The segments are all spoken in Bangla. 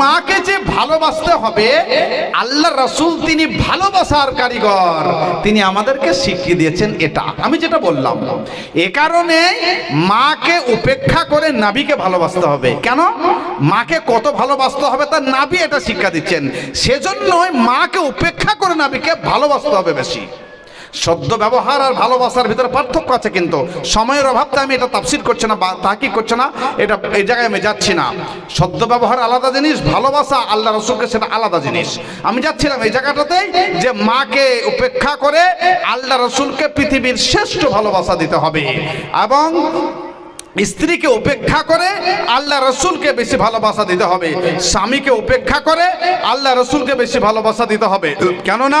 মাকে যে ভালোবাসতে হবে, আল্লাহ রসুল তিনি ভালোবাসার কারিগর। তিনি আমাদেরকে শিখিয়ে দিয়েছেন এটা। আমি যেটা বললাম, এ কারণে মাকে উপেক্ষা করে নাবিকে ভালোবাসতে হবে। কেন? মাকে কত ভালোবাসতে হবে তার নাবি এটা শিক্ষা দিচ্ছেন। সেজন্যই মাকে উপেক্ষা করে নাবিকে ভালোবাসতে হবে বেশি। সদ্য ব্যবহার আর ভালোবাসার ভিতরে পার্থক্য আছে কিন্তু। সময়ের অভাবতে আমি এটা তাফসির করছি না, বা তাকিক করছে না, এটা এই জায়গায় আমি যাচ্ছি না। সদ্য ব্যবহার আলাদা জিনিস, ভালোবাসা আল্লাহ রসুলকে সেটা আলাদা জিনিস। আমি যাচ্ছিলাম এই জায়গাটাতেই যে মাকে উপেক্ষা করে আল্লাহ রসুলকে পৃথিবীর শ্রেষ্ঠ ভালোবাসা দিতে হবে এবং স্ত্রীকে উপেক্ষা করে আল্লাহ রসুলকে বেশি ভালোবাসা দিতে হবে। স্বামীকে উপেক্ষা করে আল্লাহ রসুলকে বেশি ভালোবাসা দিতে হবে। কেননা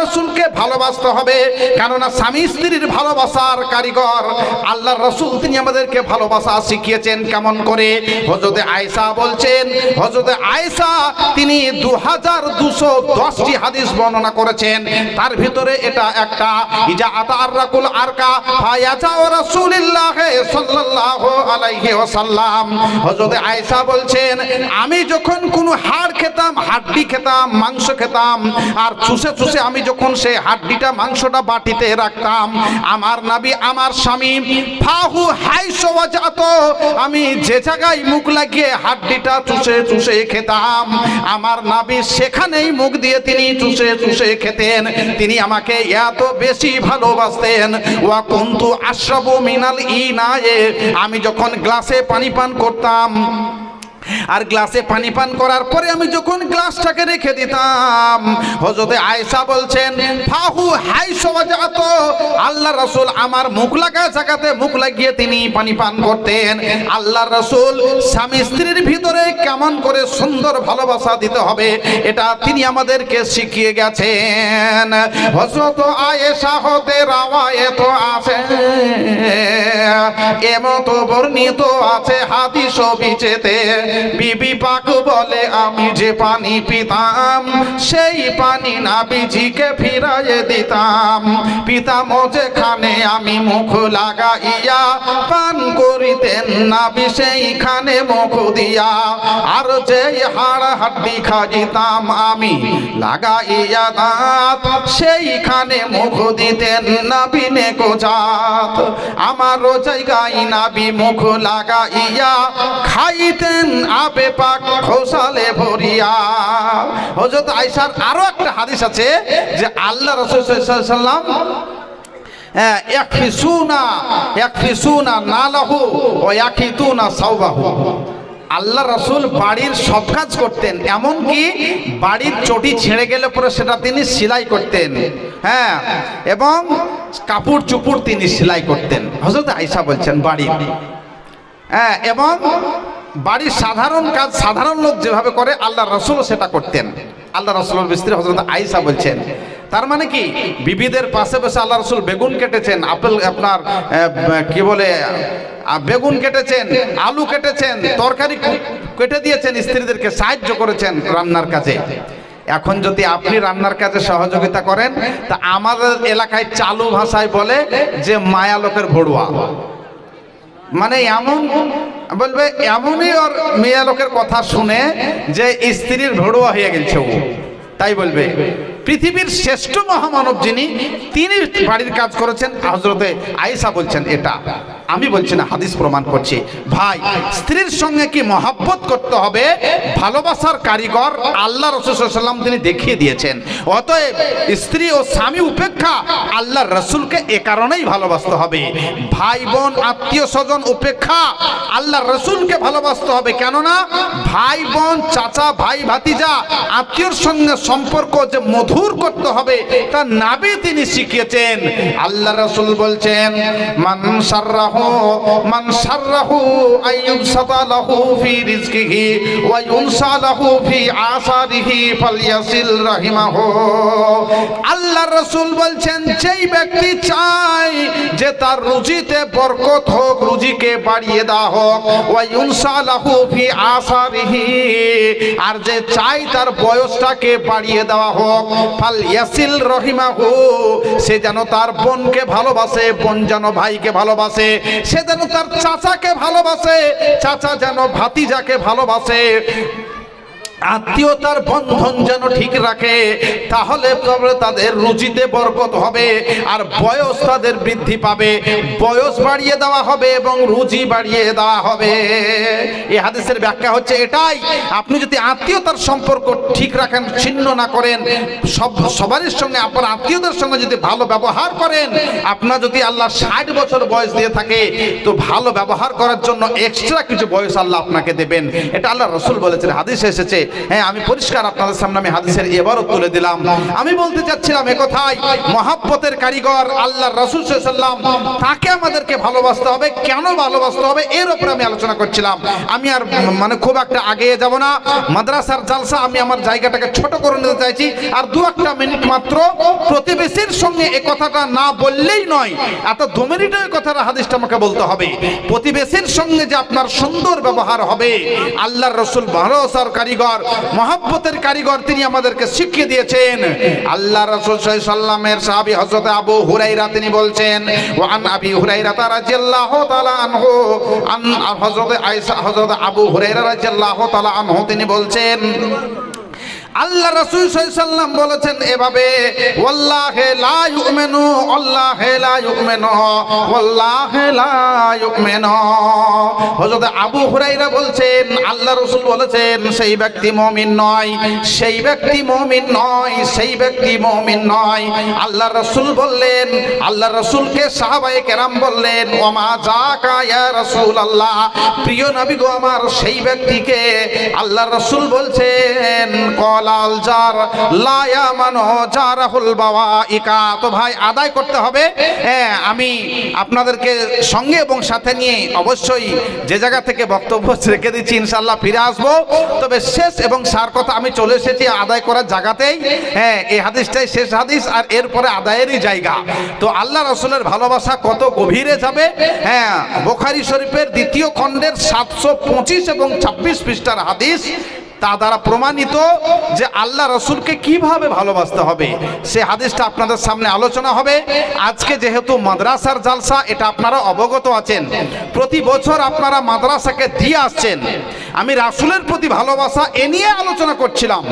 রসুলকে ভালোবাসতে হবে। কেননা স্বামী স্ত্রীর ভালোবাসার কারিগর। আল্লাহ রসুল তিনি আমাদেরকে ভালোবাসা শিখিয়েছেন কেমন করে। হজরতে আয়সা বলছেন হজরতে আয়সা তিনি দু হাজার দুশো দশটি হাদিস বর্ণনা করেছেন। তার ভিতরে এটা একটা, ইজা আতার রাকুল আরকা ফায়াজা ও রাসূলিল্লাহ সাল্লাল্লাহু আলাইহি ওয়াসাল্লাম। হযরত আয়েশা বলছেন, আমি যখন কোনো হাড় খেতাম, হাড্ডি খেতাম, মাংস খেতাম, আর চুষে চুষে আমি যখন সেই হাড্ডিটা, মাংসটা বাটিতে রাখতাম, আমার নাবি, আমার স্বামী, ফাহু হাইসো ওয়াজাত, আমি যে জায়গায় মুখ লাগিয়ে হাড্ডিটা চুষে চুষে খেতাম, আমার নাবি সেখানেই মুখ দিয়ে তিনি চুষে চুষে খেতেন, তিনি আমাকে এত বেশি ভালোবাসতেন, ওয়া কুন্তু আশরাবু মিনাল ইনায়ে, আমি যখন গ্লাসে পানি পান করতাম আর গ্লাসে পানি পান করার পরে আমি যখন গ্লাসটাকে রেখে দিতাম হজরতে আয়েশা বলছেন, ফাহু হাই সমাজাত আল্লাহ রসুল আমার মুখ লাগা জায়গাতে মুখ লাগিয়ে তিনি পানি পান করতেন। আল্লাহ রসুল স্বামী স্ত্রীর ভিতরে কেমন করে সুন্দর ভালোবাসা দিতে হবে, এটা তিনি আমাদেরকে শিখিয়ে গেছেন। হজরত আয়েশা হতে রাওয়ায়েত আছে। এমতো বর্ণিত আছে হাদিস বিচেতে। বিবি পাক বলে, আমি যে পানি পিতাম, সেই পানি নাবিজিকে ফিরাইয়ে দিতাম। পিতাম যেখানে আমি মুখ লাগাইয়া পান করিতেন, নাবি সেইখানে মুখ দিয়া। আর যে হাড় হাড্ডি খাইতাম আমি, লাগাইয়া দাঁত, সেইখানে মুখ দিতেন, নাবি নেকোজাত আমারও জায়গায় নাবি মুখ লাগাইয়া খাইতেন আবে পাক খোসালে ভরিয়া। হযরত আয়েশার আরও একটা হাদিস আছে যে আল্লাহ রাসূল সাল্লাম সাওবাহু। আল্লাহ রসুল বাড়ির সব কাজ করতেন, এমনকি বাড়ির চটি ছেড়ে গেলে পরে সেটা তিনি সেলাই করতেন হ্যাঁ এবং কাপড় চুপড় তিনি সেলাই করতেন। হজরত আয়সা বলছেন বাড়ির হ্যাঁ এবং বাড়ির সাধারণ কাজ, সাধারণ লোক যেভাবে করে, আল্লাহ রসুলও সেটা করতেন। আল্লাহ রসুলের বিস্ত্রী হজরত আইসা বলছেন, তার মানে কি? বিবিদের পাশে বসে আল্লাহ রসুল বেগুন কেটেছেন, আপেল, আপনার কি বলে বেগুন কেটেছেন, আলু কেটেছেন, তরকারি কেটে দিয়েছেন, স্ত্রীদেরকে সাহায্য করেছেন রান্নার কাজে। এখন যদি আপনি রান্নার কাজে সহযোগিতা করেন, তা আমাদের এলাকায় চালু ভাষায় বলে যে মায়া লোকের ভড়ুয়া। মানে এমন বলবে, এমনই ওর মেয়ে লোকের কথা শুনে যে স্ত্রীর ভড়ুয়া হয়ে গেছে ও। তাই বলবে। পৃথিবীর শ্রেষ্ঠ মহামানব যিনি, তিনি বাড়ির কাজ করেছেন হজরতে আয়েশা বলছেন এটা। আমি বলছি না, হাদিস প্রমাণ করছি। ভাই, স্ত্রীর সঙ্গে কি মহাব্বত করতে হবে? ভালোবাসার কারিগর আল্লাহ রসুলাম তিনি দেখিয়ে দিয়েছেন। অতএব স্ত্রী ও স্বামী উপেক্ষা আল্লাহ রসুলকে এ কারণেই ভালোবাসতে হবে। ভাই বোন, আত্মীয় স্বজন উপেক্ষা আল্লাহ রসুলকে ভালোবাসতে হবে। কেননা, ভাই বোন, চাচা, ভাই, ভাতিজা, আত্মীয়র সঙ্গে সম্পর্ক যে মধুর মধুর করতে হবে। তা নাবি তিনি শিখিয়েছেন। আল্লাহ রসুল বলছেন, মান সাররাহু মান সাররাহু আইয়ুব সাতালাহু ফি রিজকিহি ওয়া ইউনসা লাহু ফি আসারিহি ফালইয়াসিল রাহিমাহু। আল্লাহ রসুল বলছেন, যেই ব্যক্তি চায় যে তার রুজিতে বরকত হোক, রুজিকে বাড়িয়ে দেওয়া হোক, ওয়া ইউনসা লাহু ফি আসারিহি, আর যে চাই তার বয়সটাকে বাড়িয়ে দেওয়া হোক ফাল ইয়াসিল রহিমাহু, সে যেন তার বোনকে ভালোবাসে, বোন যেন ভাইকে ভালোবাসে, সে যেন তার চাচাকে ভালোবাসে, চাচা যেন ভাতিজাকে ভালোবাসে। আত্মীয়তার বন্ধন যেন ঠিক রাখে, তাহলে তাদের রুচিতে বরকত হবে আর বয়স তাদের বৃদ্ধি পাবে। বয়স বাড়িয়ে দেওয়া হবে এবং রুচি বাড়িয়ে দেওয়া হবে। এ হাদিসের ব্যাখ্যা হচ্ছে এটাই, আপনি যদি আত্মীয়তার সম্পর্ক ঠিক রাখেন, ছিন্ন না করেন, সব, সবারই সঙ্গে আপনার আত্মীয়দের সঙ্গে যদি ভালো ব্যবহার করেন, আপনার যদি আল্লাহ ষাট বছর বয়স দিয়ে থাকে, তো ভালো ব্যবহার করার জন্য এক্সট্রা কিছু বয়স আল্লাহ আপনাকে দেবেন। এটা আল্লাহ রসুল বলেছেন, হাদিস এসেছে হ্যাঁ আমি পরিষ্কার আপনাদের সামনে আমি হাদিসের এবারও তুলে দিলাম। আমি বলতে চাচ্ছিলাম একথাই মহাব্বতের কারিগর আল্লাহ রসুল সাল্লাম তাকে আমাদেরকে ভালোবাসতে হবে, কেন ভালোবাসতে হবে, এর উপরে আমি আলোচনা করছিলাম। আমি আর মানে খুব একটা আগে যাব না, মাদ্রাসার জালসা আমি আমার জায়গাটাকে ছোট করে নিতে চাইছি, আর দু একটা মিনিট মাত্র প্রতিবেশীর সঙ্গে এ কথাটা না বললেই নয়, এত দু মিনিটের কথাটা হাদিসটা আমাকে বলতে হবে। প্রতিবেশীর সঙ্গে যে আপনার সুন্দর ব্যবহার হবে, আল্লাহর রসুল ভরসার কারিগর মহাব্বতের কারিগর তিনি আমাদেরকে শিখিয়ে দিয়েছেন। আল্লাহ রসুল সাল্লামের সাহাবী হযরত আবু হুরাইরা তিনি বলছেন ওয়ান আবি হুরাইরা রাদিয়াল্লাহু তাআলা আনহু, আন হযরত আয়েশা, হযরত আবু হুরাইরা রাদিয়াল্লাহু তাআলা আনহু তিনি বলছেন আল্লাহ রাসূল সাল্লাম বলেছেন এভাবে, ওয়াল্লাহি লা ইউমিনু, আল্লাহি লা ইউমিনু, ওয়াল্লাহি লা ইউমিনু। হযরত আবু হুরায়রা বলছেন, আল্লাহ রাসূল বলেছেন, সেই ব্যক্তি মুমিন নয়, সেই ব্যক্তি মুমিন নয়, সেই ব্যক্তি মুমিন নয়। আল্লাহ রাসূল বললেন, আল্লাহ রাসূলকে সাহাবায়ে কেরাম বললেন, ওমা জাকা ইয়া রাসূলুল্লাহ? প্রিয় নবী গো আমার, সেই ব্যক্তিকে আল্লাহ রাসূল বলছেন কলাল জার, লায়া মানো জারাহুল ইকা। তো ভাই, আদায় করতে হবে। হ্যাঁ আমি আপনাদেরকে সঙ্গে এবং সাথে নিয়ে অবশ্যই যে জায়গা থেকে বক্তব্য রেখে দিচ্ছি ইনশাল্লাহ ফিরে আসব। তবে শেষ এবং সার কথা আমি চলে এসেছি আদায় করার জায়গাতেই। হ্যাঁ এই হাদিসটাই শেষ হাদিস আর এরপরে আদায়েরই জায়গা। তো আল্লাহ রসুলের ভালোবাসা কত গভীরে যাবে? হ্যাঁ বোখারি শরীফের দ্বিতীয় খণ্ডের সাতশো পঁচিশ এবং ছাব্বিশ পৃষ্ঠার হাদিস। তা দ্বারা প্রমাণিত যে আল্লাহ রসুলকে কীভাবে ভালোবাসতে হবে। সে হাদিসটা আপনাদের সামনে আলোচনা হবে। আজকে যেহেতু মাদ্রাসার জালসা, এটা আপনারা অবগত আছেন। প্রতি বছর আপনারা মাদ্রাসাকে দিয়ে আসছেন। আমি রাসুলের প্রতি ভালোবাসা এ নিয়ে আলোচনা করছিলাম।